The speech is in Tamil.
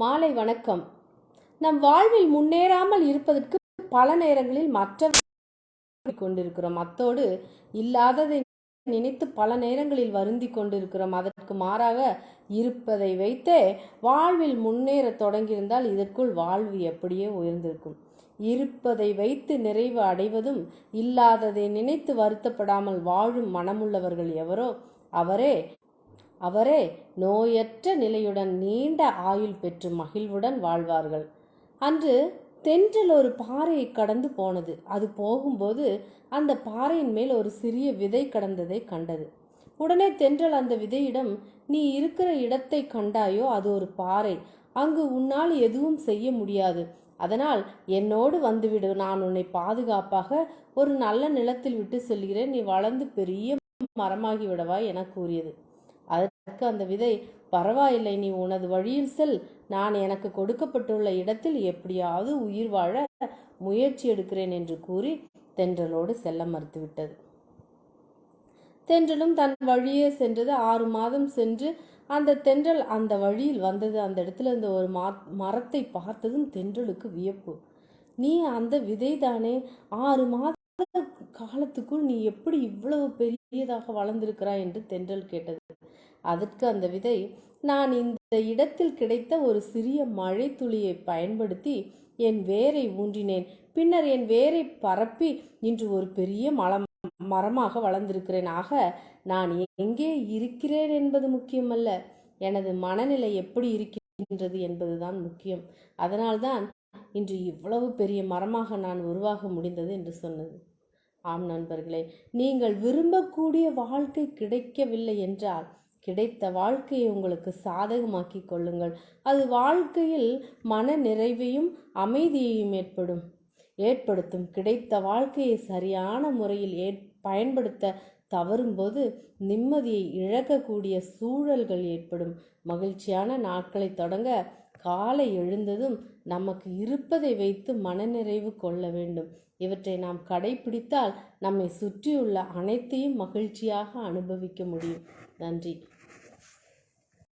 மாலை வணக்கம். நம் வாழ்வில் முன்னேறாமல் இருப்பதற்கு பல நேரங்களில் மற்ற கொண்டிருக்கிறோம். அத்தோடு இல்லாததை நினைத்து பல நேரங்களில் வருந்தி கொண்டிருக்கிறோம். அதற்கு மாறாக இருப்பதை வைத்தே வாழ்வில் முன்னேற தொடங்கியிருந்தால் இதற்குள் வாழ்வு எப்படியே உயர்ந்திருக்கும். இருப்பதை வைத்து நிறைவு அடைவதும் இல்லாததை நினைத்து வருத்தப்படாமல் வாழும் மனமுள்ளவர்கள் எவரோ அவரே அவரே நோயற்ற நிலையுடன் நீண்ட ஆயுள் பெற்று மகிழ்வுடன் வாழ்வார்கள். அன்று தென்றல் ஒரு பாறையை கடந்து போனது. அது போகும்போது அந்த பாறையின் மேல் ஒரு சிறிய விதை கடந்ததை கண்டது. உடனே தென்றல் அந்த விதையிடம் நீ இருக்கிற இடத்தை கண்டாயோ? அது ஒரு பாறை. அங்கு உன்னால் எதுவும் செய்ய முடியாது. அதனால் என்னோடு வந்துவிடு. நான் உன்னை பாதுகாப்பாக ஒரு நல்ல நிலத்தில் விட்டு செல்கிறேன். நீ வளர்ந்து பெரிய மரமாகி விடவாய் என கூறியது. அதற்கு அந்த விதை பரவாயில்லை நீ உனது வழியில் செல். நான் எனக்கு கொடுக்கப்பட்டுள்ள இடத்தில் எப்படியாவது உயிர் வாழ முயற்சி எடுக்கிறேன் என்று கூறி தென்றலோடு செல்ல மறுத்துவிட்டது. தென்றலும் தன் வழியே சென்றது. ஆறு மாதம் சென்று அந்த தென்றல் அந்த வழியில் வந்தது. அந்த இடத்துல இந்த ஒரு மா மரத்தை பார்த்ததும் தென்றலுக்கு வியப்பு. நீ அந்த விதை தானே ஆறு மாத காலத்துக்குள் நீ எப்படி இவ்வளவு பெரியதாக வளர்ந்திருக்கிறாய் என்று தென்றல் கேட்டது. அதற்கு அந்த விதை நான் இந்த இடத்தில் கிடைத்த ஒரு சிறிய மழை துளியை பயன்படுத்தி என் வேரை ஊன்றினேன். பின்னர் என் வேரை பரப்பி இன்று ஒரு பெரிய மலம் மரமாக வளர்ந்திருக்கிறேன். ஆக நான் எங்கே இருக்கிறேன் என்பது முக்கியமல்ல. எனது மனநிலை எப்படி இருக்கின்றது என்பதுதான் முக்கியம். அதனால்தான் இன்று இவ்வளவு பெரிய மரமாக நான் உருவாக முடிந்தது என்று சொன்னது. ஆம் நண்பர்களே நீங்கள் விரும்பக்கூடிய வாழ்க்கை கிடைக்கவில்லை என்றால் கிடைத்த வாழ்க்கையை உங்களுக்கு சாதகமாக்கி கொள்ளுங்கள். அது வாழ்க்கையில் மன நிறைவையும் அமைதியையும் ஏற்படும் ஏற்படுத்தும். கிடைத்த வாழ்க்கையை சரியான முறையில் ஏ பயன்படுத்த தவறும்போது நிம்மதியை இழக்கக்கூடிய சூழல்கள் ஏற்படும். மகிழ்ச்சியான நாட்களை தொடங்க காலை எழுந்ததும் நமக்கு இருப்பதை வைத்து மனநிறைவு கொள்ள வேண்டும். இவற்றை நாம் கடைபிடித்தால் நம்மை சுற்றியுள்ள அனைத்தையும் மகிழ்ச்சியாக அனுபவிக்க முடியும். நன்றி.